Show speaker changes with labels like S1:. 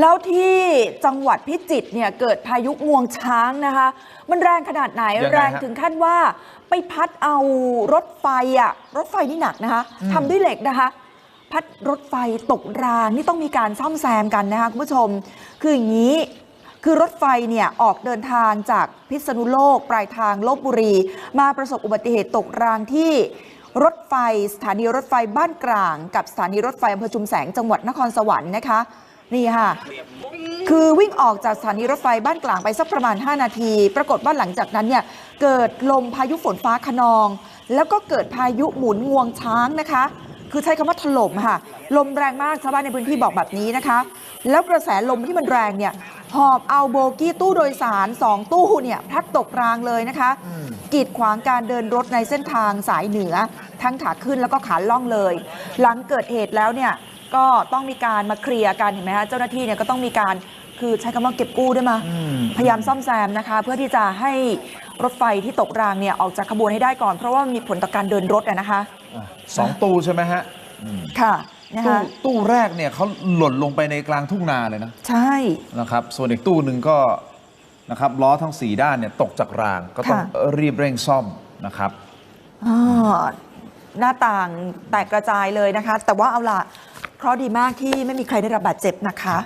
S1: แล้วที่จังหวัดพิจิตรเนี่ยเกิดพายุงวงช้างนะคะ มันแรงขนาดไหน
S2: ยังไงฮะ
S1: แรงถึงขั้นว่าไปพัดเอารถไฟอะรถไฟนี่หนักนะคะทำด้วยเหล็กนะคะ พัดรถไฟตกรางนี่ต้องมีการซ่อมแซมกันนะคะคุณผู้ชม คืออย่างนี้ คือรถไฟเนี่ยออกเดินทางจากพิษณุโลก ปลายทางลบบุรี มาประสบอุบัติเหตุตกรางที่รถไฟ สถานีรถไฟบ้านกลาง กับสถานีรถไฟอำเภอชุมแสงจังหวัดนครสวรรค์นะคะ นี่ค่ะ คือวิ่งออกจากสถานีรถไฟบ้านกลางไปสักประมาณ 5 นาที ปรากฏว่าหลังจากนั้นเนี่ยเกิดลมพายุฝนฟ้าขนอง แล้วก็เกิดพายุหมุนงวงช้างนะคะ คือใช้คำว่าถล่มค่ะ ลมแรงมากชาวบ้านในพื้นที่บอกแบบนี้นะคะ แล้วกระแสลมที่มันแรงเนี่ยหอบเอาโบกี้ตู้โดยสารสองตู้เนี่ยพลัดตกรางเลยนะคะกีดขวางการเดินรถในเส้นทางสายเหนือ ทั้งขาขึ้นแล้วก็ขาล่องเลย หลังเกิดเหตุแล้วเนี่ย ก็ต้องมีการมาเคลียร์กันเห็นไหมคะเจ้าหน้าที่เนี่ยก็ต้องมีการคือใช้คำว่าเก็บกู้ด้วยมา
S2: อืม
S1: พยายามซ่อมแซมนะคะ เพื่อที่จะให้รถไฟที่ตกรางเนี่ยออกจากขบวนให้ได้ก่อน เพราะว่ามีผลต่อการเดินรถอะนะคะ
S2: อะสองตู้ใช่ไหมฮะอืม
S1: ค่ะนะ
S2: ตู้
S1: คะ
S2: ตู้แรกเนี่ยเขาหล่นลงไปในกลางทุ่งนาเลยนะ
S1: ใช่
S2: นะครับ ส่วนอีกตู้หนึ่งก็นะครับล้อทั้ง4ด้านเนี่ยตกจากรางก็ต้อง
S1: ค่ะ
S2: รีบเร่งซ่อมนะครับ
S1: อ่าหน้าต่างแตกกระจายเลยนะคะ แต่ว่าเอาล่ะ เคราะดีมากที่ไม่มีใครได้รับบาดเจ็บนะคะ